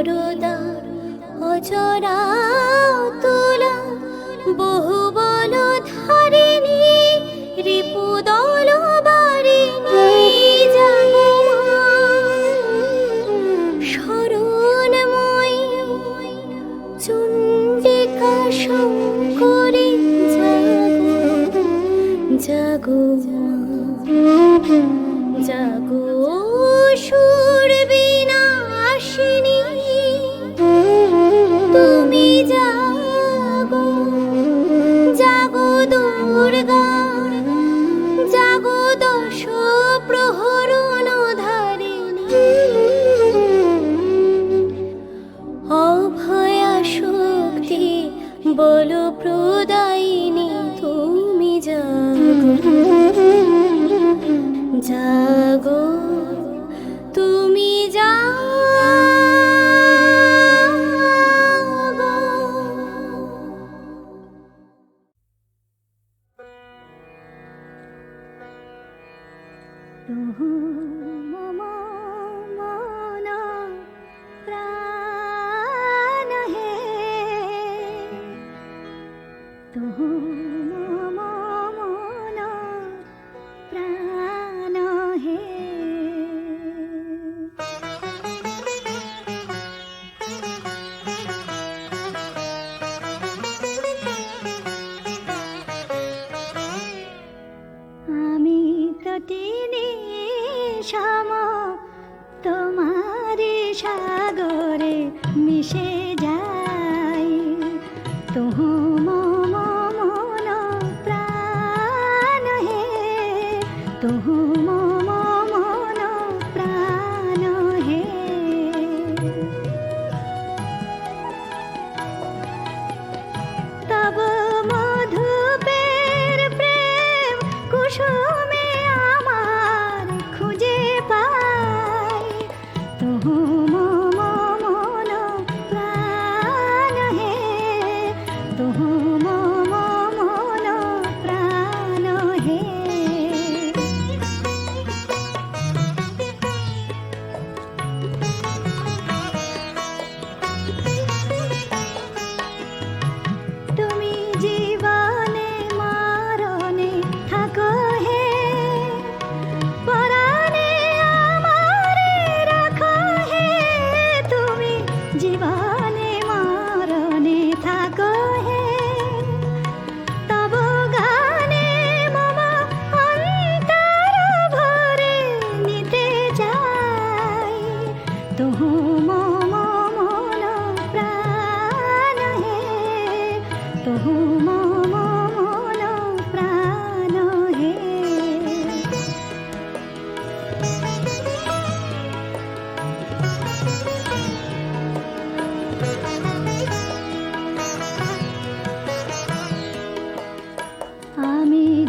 করুণা অজরা। বল প্রদায়িনী তুমি জাগো। জাগো। দে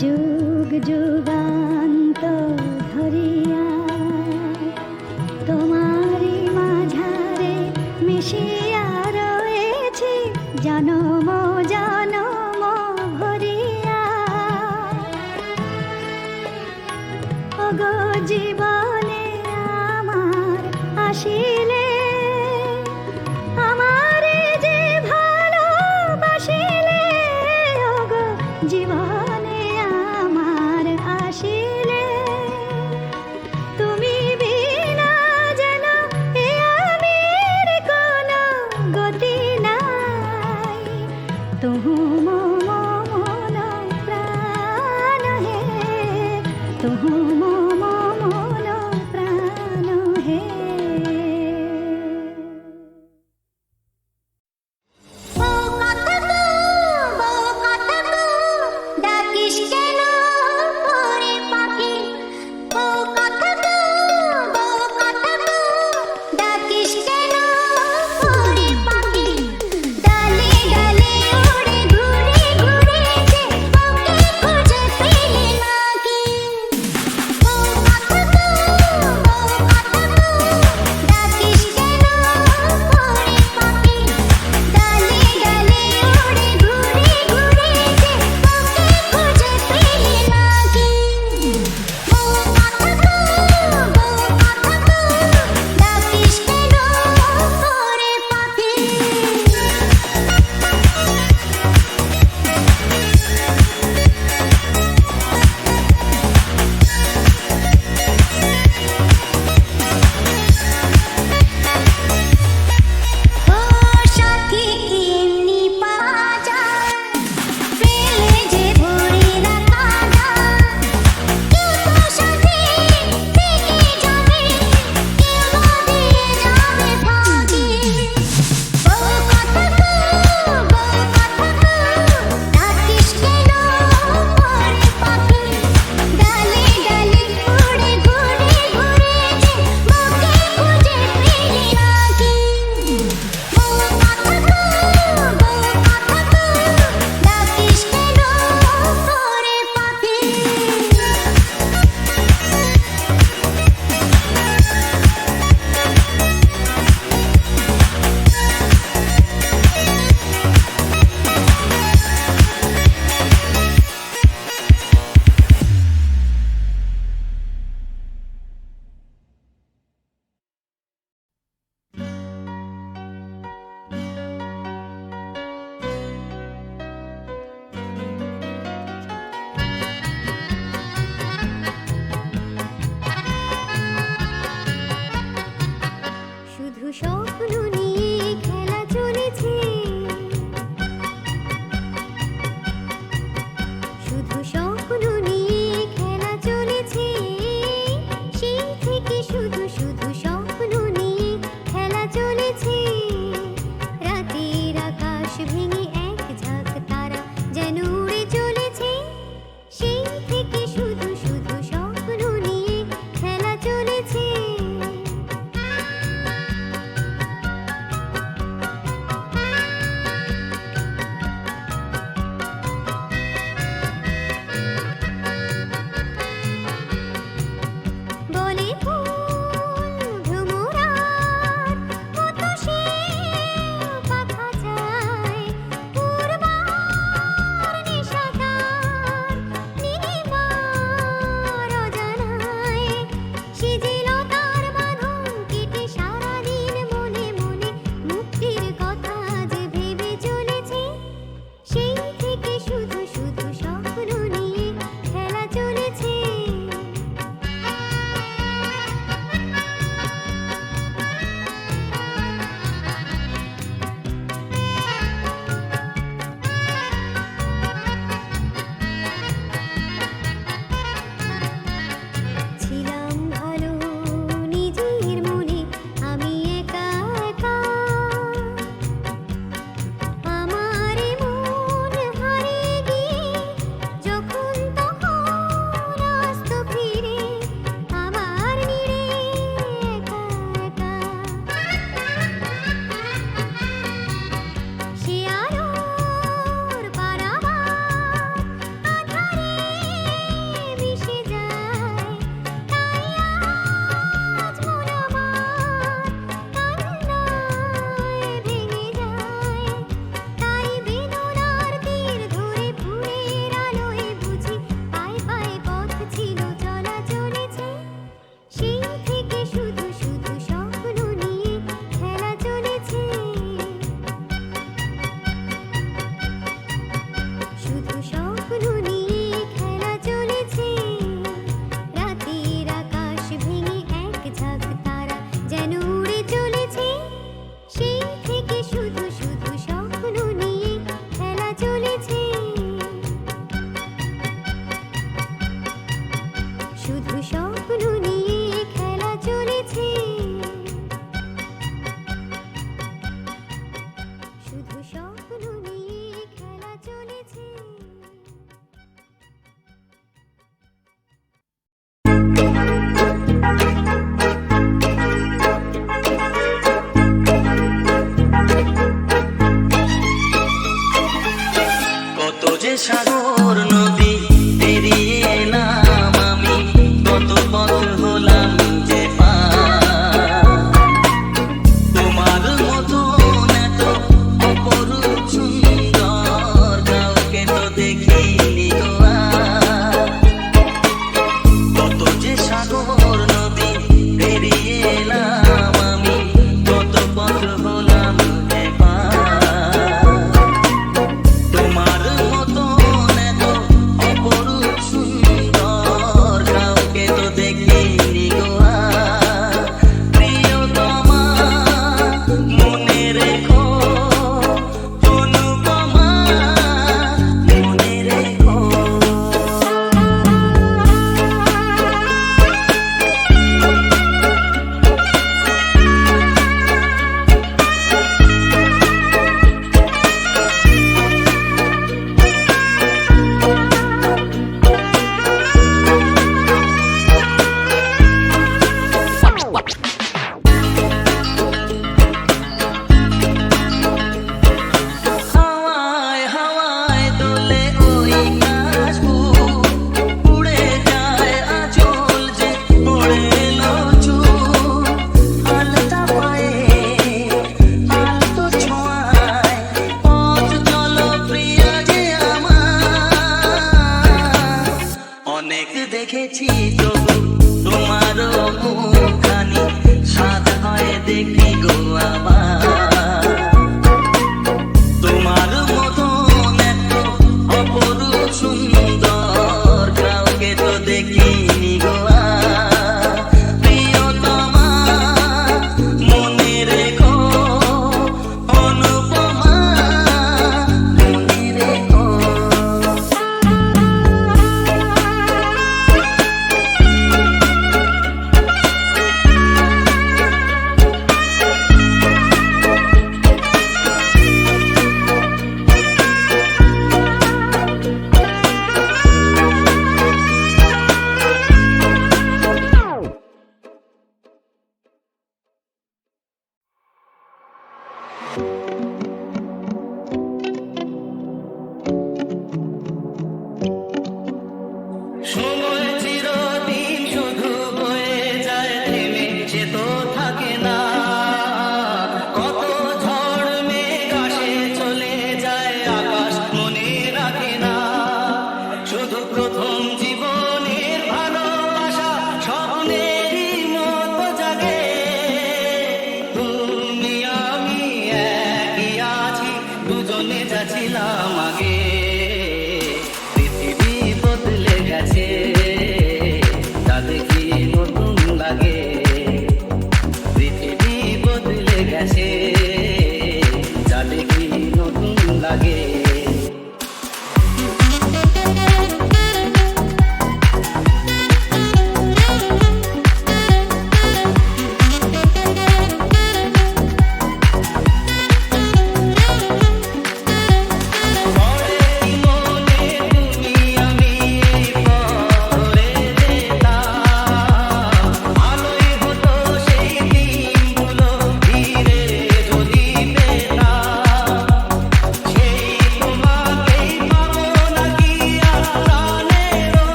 যুগ যুগান্ত ধরিয়া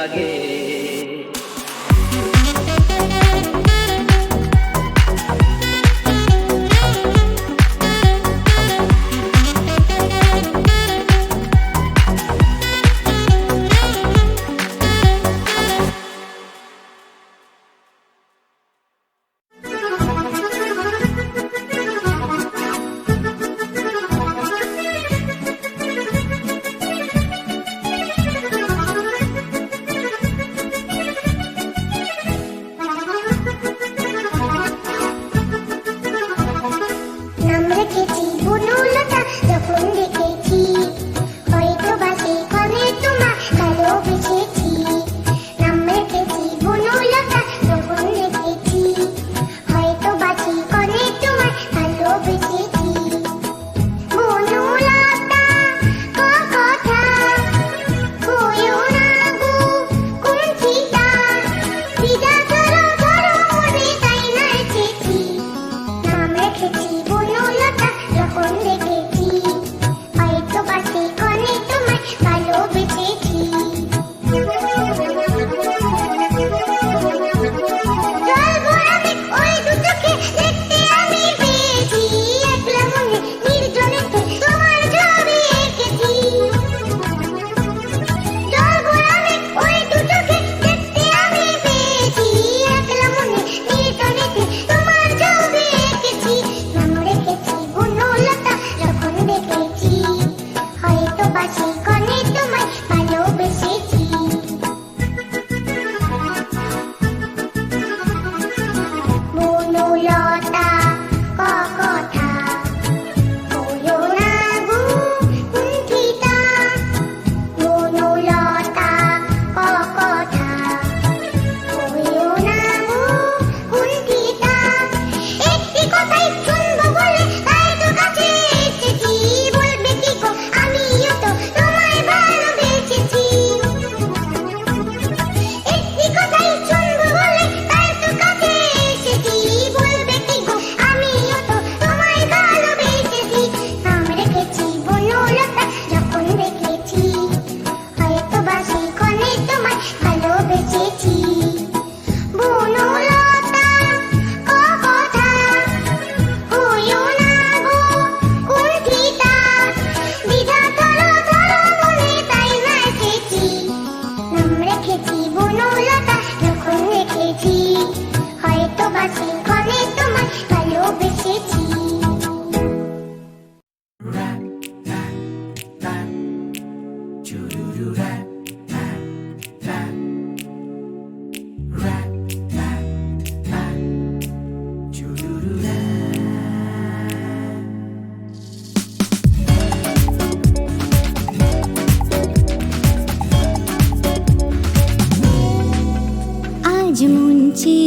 লাগে।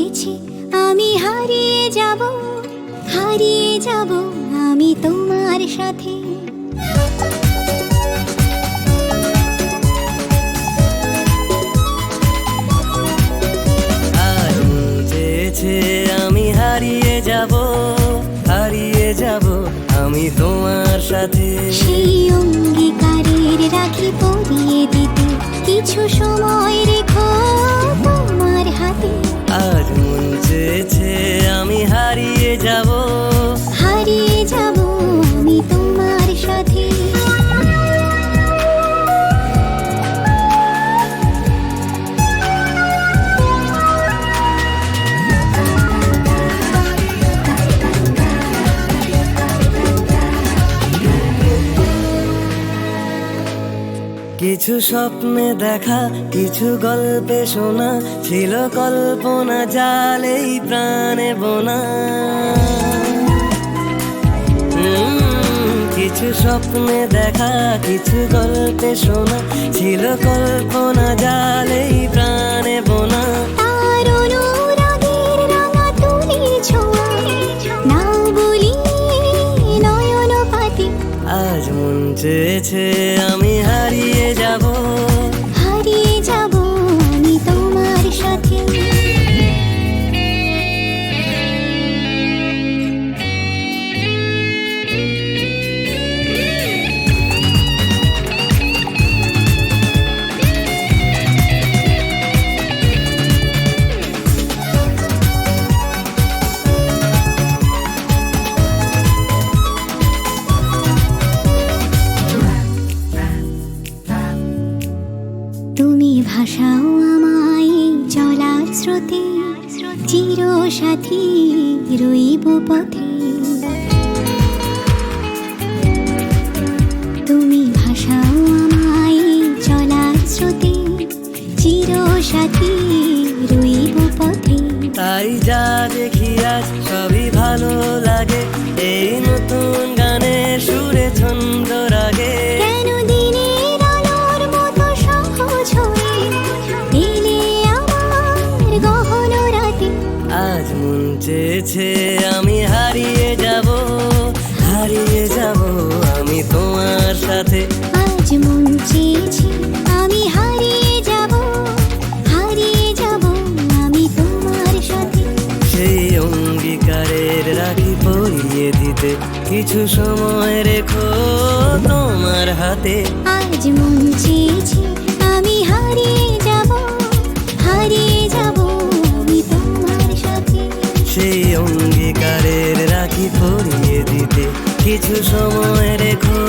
চেয়েছি আমি হারিয়ে যাব হারিয়ে যাব আমি তোমার সাথে। আমি হারিয়ে যাব হারিয়ে যাব আমি তোমার সাথে। সেই অঙ্গীকারের রাখি পরিয়ে দিতে কিছু সময় রেখো আমি হারিয়ে যাব। হারিয়ে যাব। কিছু স্বপ্নে দেখা, কিছু গল্পে শোনা, ছিল কল্পনা জালেই প্রাণে বোনা। কিছু স্বপ্নে দেখা, কিছু গল্পে শোনা, ছিল কল্পনা জালেই প্রাণে বোনা। চেয়েছে আমি হারিয়ে যাব। চেয়েছে আমি হারিয়ে যাব হারিয়ে যাব আমি তোমার সাথে। আজ মন চেয়েছে আমি হারিয়ে যাব হারিয়ে যাব আমি তোমার সাথে। সেই অঙ্গীকারের রাখি পরিয়ে দিতে কিছু সময় রেখো তোমার হাতে। আজ মন চেয়েছে অঙ্গীকারের রাখি পরিয়ে দিতে কিছু সময় রেখো